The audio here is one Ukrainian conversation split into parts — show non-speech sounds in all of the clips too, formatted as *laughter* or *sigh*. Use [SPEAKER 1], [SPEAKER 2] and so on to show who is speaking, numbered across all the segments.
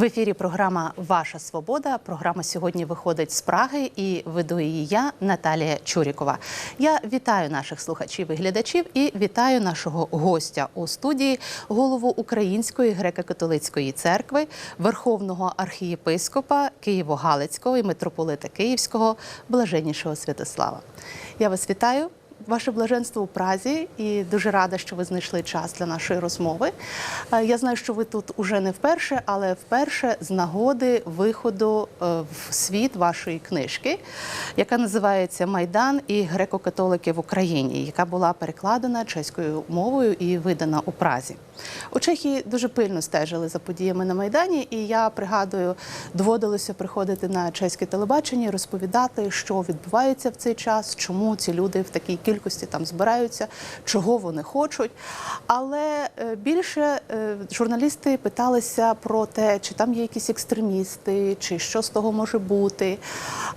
[SPEAKER 1] В ефірі програма Ваша Свобода. Програма сьогодні виходить з Праги і веду її я, Наталія Чурікова. Я вітаю наших слухачів і глядачів і вітаю нашого гостя у студії, голову Української греко-католицької церкви, верховного архієпископа Києво-Галицького і митрополита Київського Блаженнішого Святослава. Я вас вітаю. Ваше блаженство у Празі, і дуже рада, що ви знайшли час для нашої розмови. Е, Я знаю, що ви тут уже не вперше, але вперше з нагоди виходу е, в світ вашої книжки, яка називається Майдан і греко-католики в Україні, яка була перекладена чеською мовою і видана у Празі. У Чехії дуже пильно стежили за подіями на Майдані, і я пригадую, доводилося приходити на чеське телебачення, і розповідати, що відбувається в цей час, чому ці люди в такій кількості там збираються, чого вони хочуть. Але е, більше е, журналісти питалися про те, чи там є якісь екстремісти, чи що з того може бути.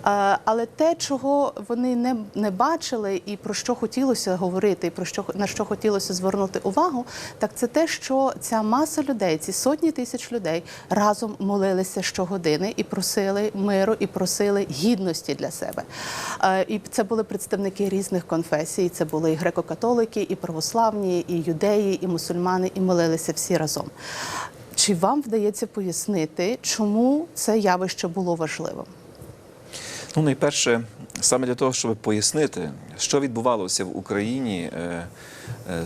[SPEAKER 1] Е, Але те, чого вони не, не бачили, і про що хотілося говорити, і про що на що хотілося звернути увагу, так це те, що ця маса людей, ці сотні тисяч людей разом молилися щогодини і просили миру, і просили гідності для себе. Е, І це були представники різних конфесій. Це були і греко-католики, і православні, і юдеї, і мусульмани, і молилися всі разом. Чи вам вдається пояснити, чому це явище було важливим?
[SPEAKER 2] Ну, найперше, саме для того, щоб пояснити, що відбувалося в Україні е,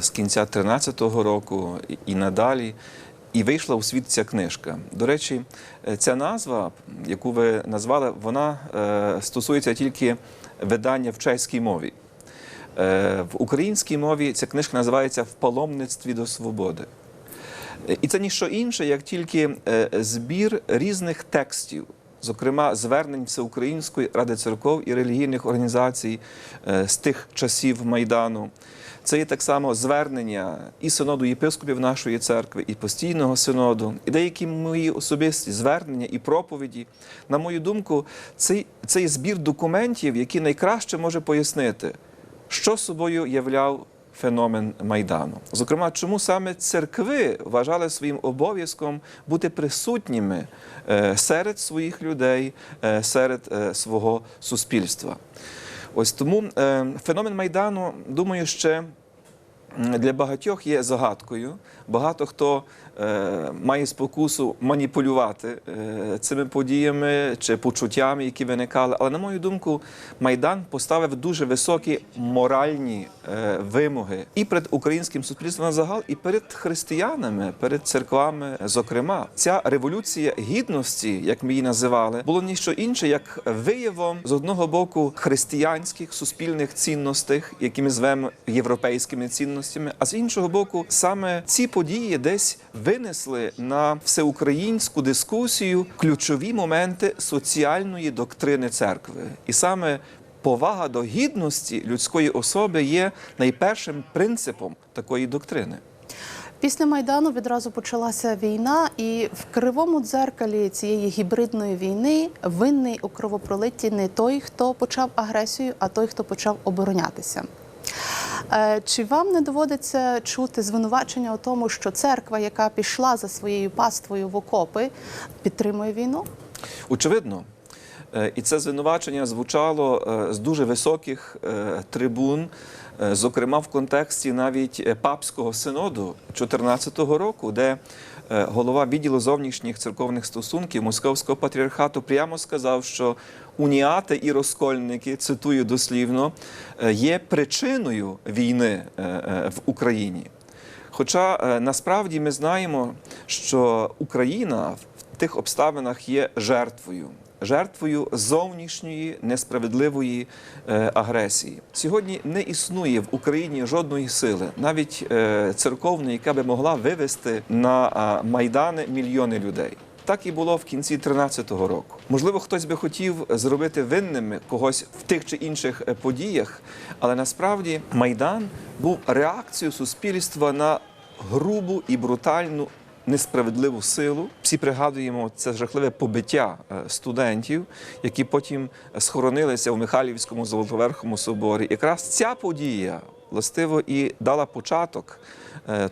[SPEAKER 2] з кінця 13-го року і- надалі. І вийшла у світ ця книжка. До речі, е, ця назва, яку ви назвали, вона е, стосується тільки видання в чеській мові. Е, В українській мові ця книжка називається В паломництві до свободи. Е, І це ніщо інше, як тільки е, збір різних текстів, зокрема звернень Всеукраїнської ради церков і релігійних організацій е, з тих часів Майдану. Це є так само звернення і синоду єпископів нашої церкви, і постійного синоду, і деякі мої особисті звернення і проповіді. На мою думку, цей, цей збір документів, який найкраще може пояснити, що собою являв феномен Майдану. Зокрема, чому саме церкви вважали своїм обов'язком бути присутніми е, серед своїх людей, е, серед е, свого суспільства. Ось тому феномен Майдану, думаю, ще для багатьох є загадкою. Багато хто має спокусу маніпулювати е, цими подіями чи почуттями, які виникали. Але на мою думку, Майдан поставив дуже високі моральні е, вимоги і перед українським суспільством на загал, і перед християнами, перед церквами. Зокрема, ця революція гідності, як ми її називали, було ніщо інше, як виявом з одного боку християнських суспільних цінностей, які ми звемо європейськими цінностями, а з іншого боку, саме ці події десь винесли на всеукраїнську дискусію ключові моменти соціальної доктрини церкви, і саме повага до гідності людської особи є найпершим принципом такої доктрини.
[SPEAKER 1] Після майдану відразу почалася війна, і в кривому дзеркалі цієї гібридної війни винний у кровопролитті не той, хто почав агресію, а той, хто почав оборонятися. Е, Чи вам не доводиться чути звинувачення у тому, що церква, яка пішла за своєю паствою в окопи, підтримує війну?
[SPEAKER 2] Очевидно. Е, І це звинувачення звучало е, з дуже високих трибун, зокрема в контексті навіть папського синоду 2014 року, де голова відділу зовнішніх церковних стосунків Московського патріархату прямо сказав, що уніати і розкольники, цитую дослівно, е, є причиною війни е, е, в Україні. Хоча е, насправді ми знаємо, що Україна в тих обставинах є жертвою. Жертвою зовнішньої несправедливої е, агресії сьогодні не існує в Україні жодної сили, навіть е, церковної, яка би могла вивести на а, майдани мільйони людей. Так і було в кінці 13-го року. Можливо, хтось би хотів зробити винними когось в тих чи інших е, подіях, але насправді майдан був реакцією суспільства на грубу і брутальну несправедливу силу. Всі пригадуємо це жахливе побиття е, студентів, які потім схоронилися у Михайлівському Золотоверхому соборі. Якраз ця подія властиво і дала початок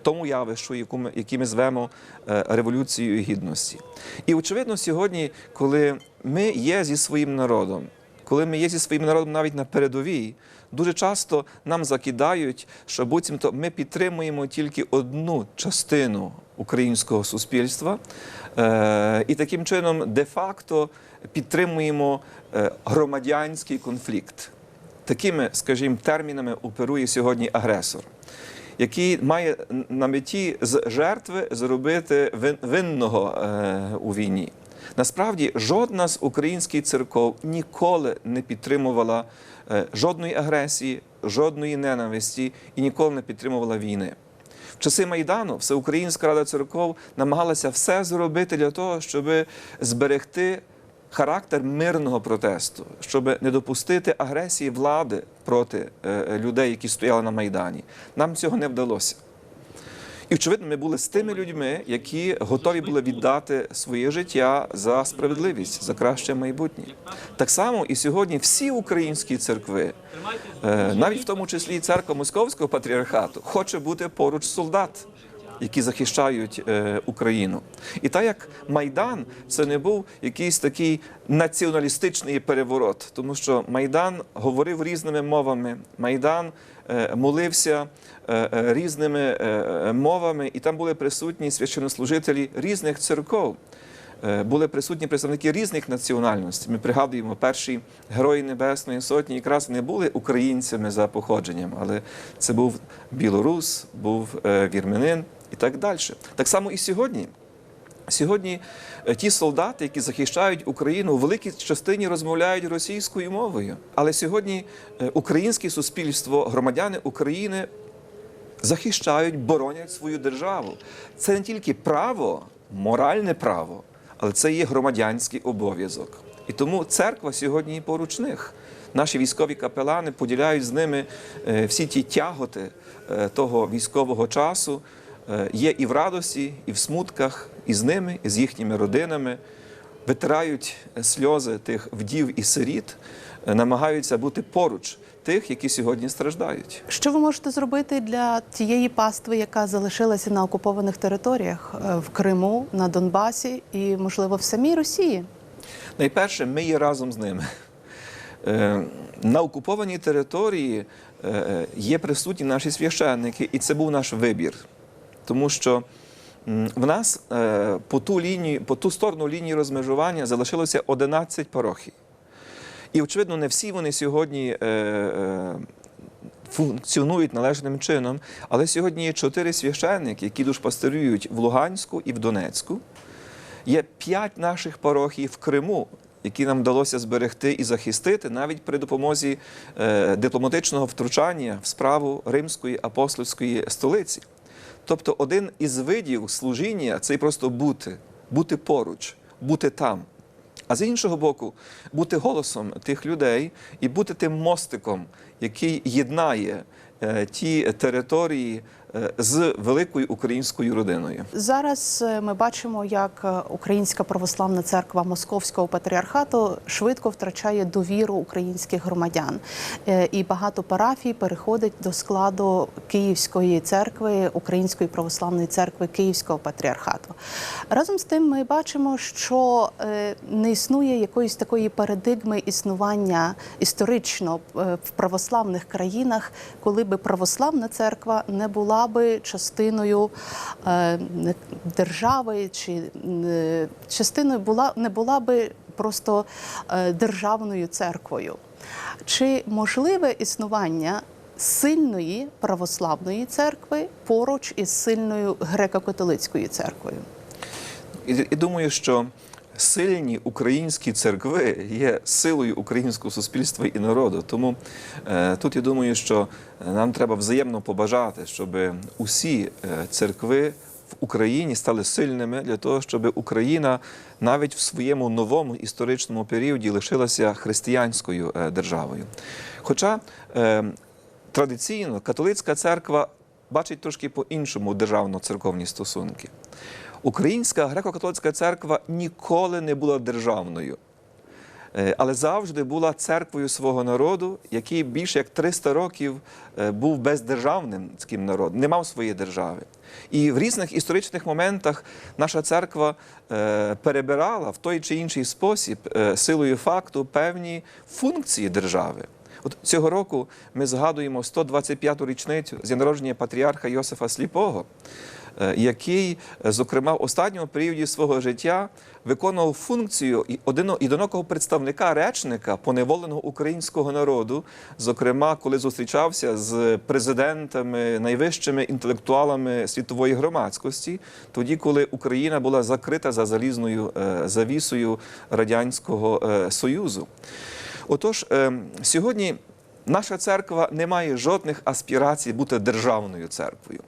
[SPEAKER 2] тому явищу, яке ми звемо е, революцією гідності. І очевидно, сьогодні, коли ми є зі своїм народом, коли ми є зі своїм народом навіть на передовій, дуже часто нам закидають, що буцімто ми підтримуємо тільки одну частину українського суспільства, е, і таким чином де-факто підтримуємо е, громадянський конфлікт. Такими, скажімо, термінами оперує сьогодні агресор, який має на меті з жертви зробити винного е, у війні. Насправді, жодна з українських церков ніколи не підтримувала е, жодної агресії, жодної ненависті і ніколи не підтримувала війни. В часи Майдану Всеукраїнська Рада церков намагалася все зробити для того, щоб зберегти характер мирного протесту, щоб не допустити агресії влади проти е, людей, які стояли на Майдані. Нам цього не вдалося. І очевидно, ми були з тими людьми, які готові були віддати своє життя за справедливість, за краще майбутнє. Так само і сьогодні всі українські церкви, е, навіть в тому числі і церква Московського патріархату, хоче бути поруч солдат. Які захищають е, Україну, і так як Майдан це не був якийсь такий націоналістичний переворот, тому що Майдан говорив різними мовами, Майдан е, молився е, різними мовами, і там були присутні священнослужителі різних церков. Були присутні представники різних національностей. Ми пригадуємо, перші герої Небесної Сотні якраз не були українцями за походженням, але це був білорус, був вірменин і так далі. Так само і сьогодні. Сьогодні е, ті солдати, які захищають Україну, у великій частині розмовляють російською мовою. Але сьогодні е, українське суспільство, громадяни України захищають, боронять свою державу. Це не тільки право, моральне право, але це є громадянський обов'язок. І тому церква сьогодні поруч них. Наші військові капелани поділяють з ними е, всі ті тяготи того військового часу. Е, Є і в радості, і в смутках, і з ними, і з їхніми родинами. Витирають сльози тих вдів і сиріт, е, намагаються бути поруч тих, які сьогодні страждають.
[SPEAKER 1] Що ви можете зробити для тієї пастви, яка залишилася на окупованих територіях е, в Криму, на Донбасі і, можливо, в самій Росії?
[SPEAKER 2] Найперше, ми є разом з ними. Е, На окупованій території е, є присутні наші священники, і це був наш вибір. Тому що в нас е, по ту, лінію, по ту сторону лінії розмежування залишилося 11 парохій. І, очевидно, не всі вони сьогодні е, е, функціонують належним чином, але сьогодні є чотири священники, які душпастерюють в Луганську і в Донецьку. Є п'ять наших парохій в Криму, які нам вдалося зберегти і захистити навіть при допомозі дипломатичного втручання в справу римської апостольської столиці. Тобто, один із видів служіння це просто бути, бути поруч, бути там. А з іншого боку, бути голосом тих людей і бути тим мостиком, який єднає е, ті території з великою українською родиною.
[SPEAKER 1] Зараз е, ми бачимо, як е, Українська православна церква Московського патріархату швидко втрачає довіру українських громадян, Е, і багато парафій переходить до складу Київської церкви, Української православної церкви Київського патріархату. Разом з тим, ми бачимо, що е, не існує якоїсь такої парадигми існування історично е, в православних країнах, коли би православна церква не була би частиною е, держави чи е, частиною була не була би просто е, державною церквою. Чи можливе існування сильної православної церкви поруч із сильною греко-католицькою церквою?
[SPEAKER 2] І, і думаю, що сильні українські церкви є силою українського суспільства і народу. Тому е, тут я думаю, що нам треба взаємно побажати, щоб усі е, церкви в Україні стали сильними для того, щоб Україна навіть в своєму новому історичному періоді лишилася християнською е, державою. Хоча традиційно католицька церква бачить трошки по-іншому державно-церковні стосунки. Українська греко-католицька церква ніколи не була державною. Е, Але завжди була церквою свого народу, який більше як 300 років е, був бездержавним народом, не мав своєї держави. І в різних історичних моментах наша церква е, перебирала в той чи інший спосіб силою факту певні функції держави. От цього року ми згадуємо 125-ту річницю з народження патріарха Йосифа Сліпого, який, е, зокрема, в останньому періоді свого життя виконував функцію одино- представника речника поневоленого українського народу, зокрема, коли зустрічався з президентами, найвищими інтелектуалами світової громадськості, тоді, коли Україна була закрита за залізною е, завісою радянського е, союзу. Отож, е, сьогодні наша церква не має жодних аспірацій бути державною церквою.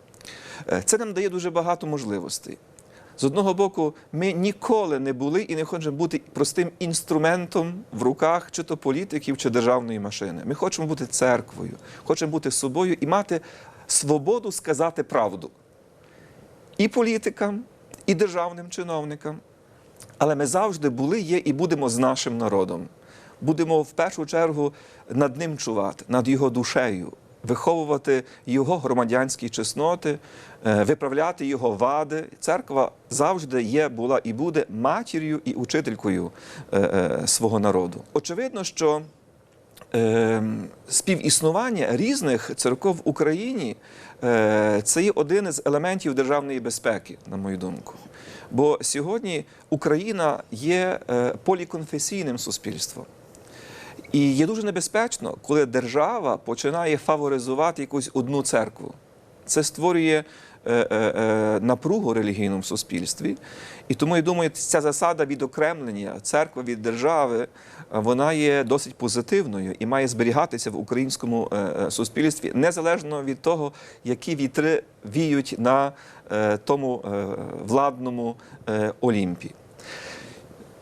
[SPEAKER 2] Е, Це нам дає дуже багато можливостей. З одного боку, ми ніколи не були і не хочемо бути простим інструментом в руках чи то політиків, чи державної машини. Ми хочемо бути церквою, хочемо бути собою і мати свободу сказати правду і політикам, і державним чиновникам. Але ми завжди були, є і будемо з нашим народом. Будемо в першу чергу над ним чувати, над його душею, виховувати його громадянські чесноти, е, виправляти його вади. Церква завжди є, була і буде матір'ю і учителькою е, е, свого народу. Очевидно, що співіснування різних церков в Україні це є один із елементів державної безпеки, на мою думку. Бо сьогодні Україна є поліконфесійним суспільством. І є дуже небезпечно, коли держава починає фаворизувати якусь одну церкву. Це створює е, е, е, напругу в релігійному суспільстві. І тому я думаю, ця засада відокремлення церкви від держави, вона є досить позитивною і має зберігатися в українському е, е, суспільстві, незалежно від того, які вітри віють на тому владному е, Олімпі.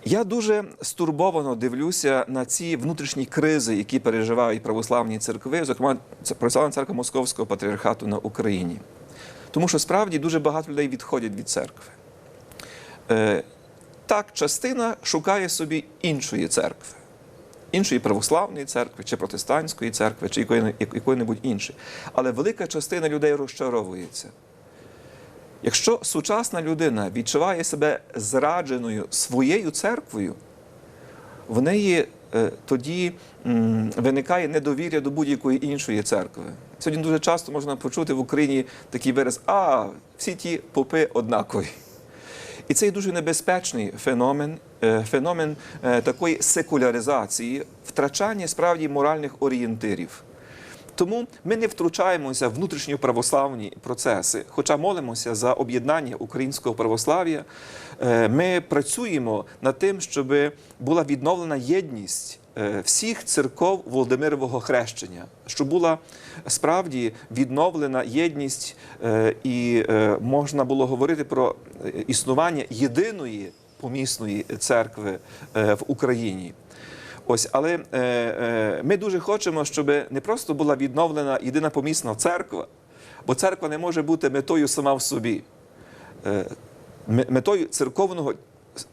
[SPEAKER 2] Я дуже стурбовано дивлюся на ці внутрішні кризи, які переживають православні церкви, зокрема православна церква Московського патріархату на Україні. Тому що справді дуже багато людей відходять від церкви. Е, так, частина шукає собі іншої церкви, іншої православної церкви, чи протестантської церкви, чи якої-небудь іншої. Але велика частина людей розчаровується. Якщо сучасна людина відчуває себе зрадженою своєю церквою, в неї е, тоді виникає недовір'я до будь-якої іншої церкви. Сьогодні дуже часто можна почути в Україні такий вираз: а всі ті попи однакові. І це є дуже небезпечний феномен, е, феномен е, такої секуляризації, втрачання справді моральних орієнтирів. Тому ми не втручаємося в внутрішньо православні процеси, хоча молимося за об'єднання українського православ'я. Е, Ми працюємо над тим, щоб була відновлена єдність е, всіх церков Володимирового хрещення, щоб була справді відновлена єдність, е, і можна було говорити про існування єдиної помісної церкви в Україні. Ось, але е, е, ми дуже хочемо, щоб не просто була відновлена єдина помісна церква, бо церква не може бути метою сама в собі. Е, метою церковного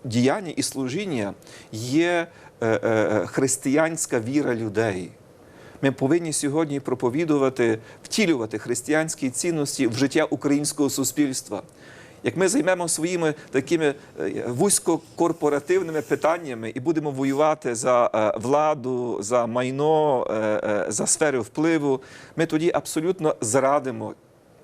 [SPEAKER 2] діяння і служіння є е, е, християнська віра людей. Ми повинні сьогодні проповідувати, втілювати християнські цінності в життя українського суспільства. Як ми займемо своїми такими е, вузькокорпоративними питаннями і будемо воювати за е, владу, за майно, е, за сфери впливу, ми тоді абсолютно зрадимо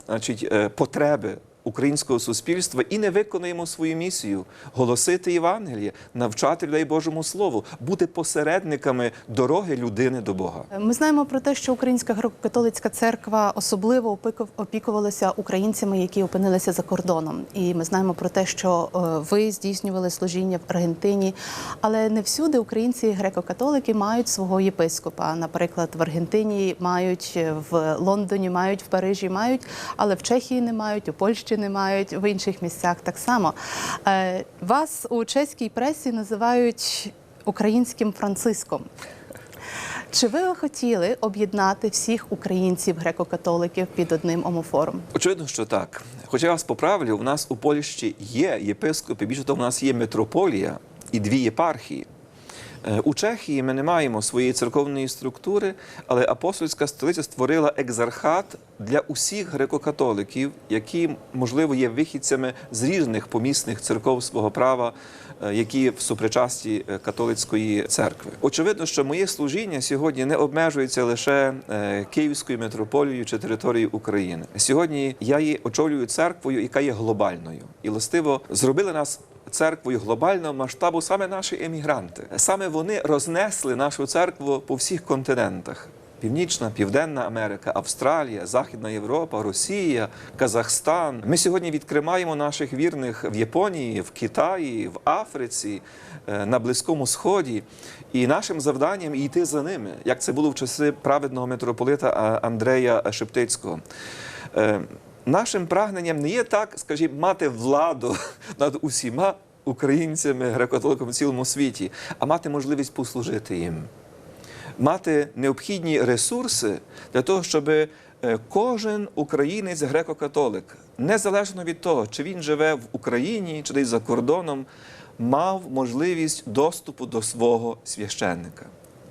[SPEAKER 2] значить, потреби українського суспільства і не виконуємо свою місію голосити Євангеліє, навчати людей Божому Слову, бути посередниками дороги людини до Бога.
[SPEAKER 1] Ми знаємо про те, що Українська греко-католицька церква особливо опіку- опікувалася українцями, які опинилися за кордоном. І ми знаємо про те, що е, ви здійснювали служіння в Аргентині, але не всюди українці греко-католики мають свого єпископа. Наприклад, в Аргентині мають, е, в Лондоні мають, в Парижі мають, але в Чехії не мають, у Польщі не мають, в інших місцях так само. Е, Вас у чеській пресі називають українським Франциском. Чи ви хотіли об'єднати всіх українців греко-католиків під одним омофором?
[SPEAKER 2] Очевидно, що так. Хоча я вас поправлю, у нас у Польщі є єпископи, більше того, у нас є митрополія і дві єпархії. Е, У Чехії ми не маємо своєї церковної структури, але апостольська столиця створила екзархат для усіх греко-католиків, які, можливо, є вихідцями з різних помісних церков свого права, е, які в супричасті е, католицької церкви. Очевидно, що моє служіння сьогодні не обмежується лише Київською митрополією чи територією України. Сьогодні я є очолюю церквою, яка є глобальною, і властиво зробили нас церквою глобального масштабу саме наші емігранти. Саме вони рознесли нашу церкву по всіх континентах. Північна, Південна Америка, Австралія, Західна Європа, Росія, Казахстан. Ми сьогодні відкриваємо наших вірних в Японії, в Китаї, в Африці, е, на Близькому Сході. І нашим завданням йти за ними, як це було в часи праведного митрополита Андрея Шептицького. Нашим прагненням не є так, скажімо, мати владу *laughs* над усіма українцями, греко-католиками в цілому світі, а мати можливість послужити їм, мати необхідні ресурси для того, щоб е, кожен українець греко-католик, незалежно від того, чи він живе в Україні, чи десь за кордоном, мав можливість доступу до свого священника.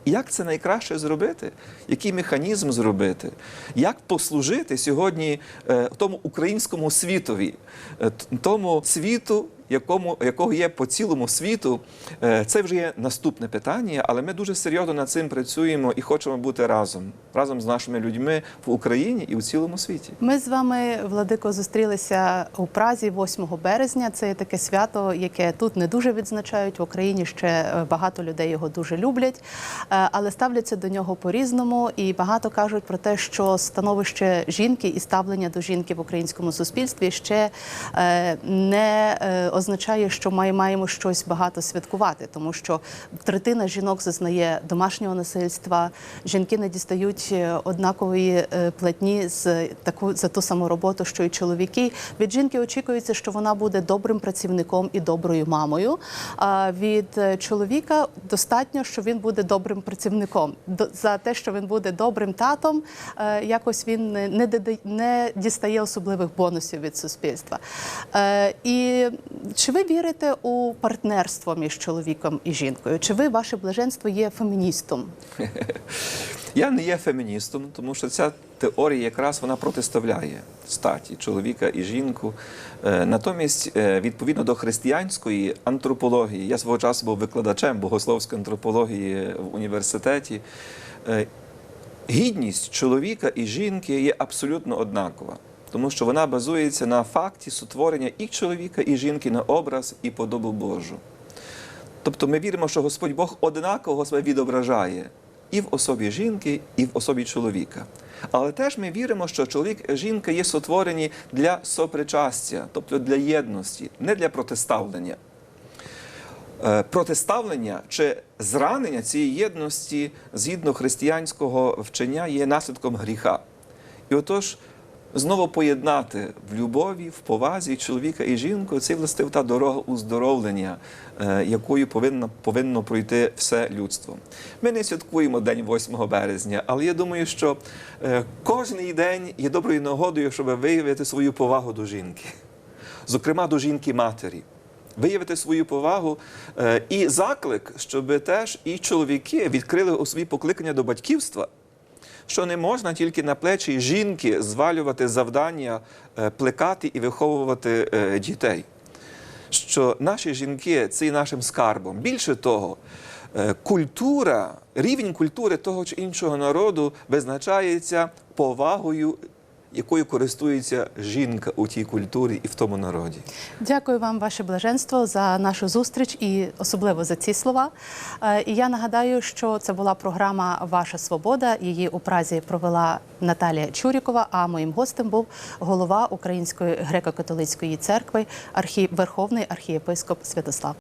[SPEAKER 2] Як це найкраще зробити? Який механізм зробити? Як послужити сьогодні е, тому українському світові, е, тому світу, якому, якого є по цілому світу? Е, Це вже є наступне питання, але ми дуже серйозно над цим працюємо і хочемо бути разом, разом з нашими людьми в Україні і у цілому світі.
[SPEAKER 1] Ми з вами, Владико, зустрілися у Празі 8 березня. Це таке свято, яке тут не дуже відзначають. В Україні ще е, багато людей його дуже люблять, е, але ставляться до нього по-різному. І багато кажуть про те, що становище жінки і ставлення до жінки в українському суспільстві ще е, не означає, що ми маємо щось багато святкувати, тому що третина жінок зазнає домашнього насильства. Жінки не дістають е, однакової е, платні за ту саму роботу, що й чоловіки. Від жінки очікується, що вона буде добрим працівником і доброю мамою. А від е, чоловіка достатньо, що він буде добрим працівником. За те, що він буде добрим татом, якось він не, не, дістає особливих бонусів від суспільства. І чи ви вірите у партнерство між чоловіком і жінкою? Чи ви ваше блаженство є феміністом? *laughs*
[SPEAKER 2] Я не є феміністом, тому що ця теорія якраз вона протиставляє статі чоловіка і жінку. Е, Натомість, е, відповідно до християнської антропології, я свого часу був викладачем богословської антропології в університеті. е, Гідність чоловіка і жінки є абсолютно однакова, тому що вона базується на факті сотворення і чоловіка, і жінки на образ і подобу Божу. Тобто ми віримо, що Господь Бог однаково себе відображає і в особі жінки, і в особі чоловіка. Але теж ми віримо, що чоловік і жінка є сотворені для сопричастя, тобто для єдності, не для протиставлення. Е, Протиставлення чи зранення цієї єдності згідно християнського вчення є наслідком гріха. І отож, знову поєднати в любові, в повазі чоловіка і жінку це властив та дорога уздоровлення, е, якою повинно, повинно пройти все людство. Ми не святкуємо День 8 березня, але я думаю, що е, кожний день є доброю нагодою, щоб виявити свою повагу до жінки, зокрема до жінки-матері виявити свою повагу е, і заклик, щоб теж і чоловіки відкрили у собі покликання до батьківства. Що не можна тільки на плечі жінки звалювати завдання е, плекати і виховувати е, дітей. Що наші жінки це і нашим скарбом. Більше того, е, культура, рівень культури того чи іншого народу визначається повагою, якою користується жінка у тій культурі і в тому народі.
[SPEAKER 1] Дякую вам, ваше блаженство, за нашу зустріч і особливо за ці слова. Е, І я нагадаю, що це була програма Ваша свобода. Її у Празі провела Наталія Чурікова. А моїм гостем був голова Української греко-католицької церкви, архі... Верховний архієпископ Святослав.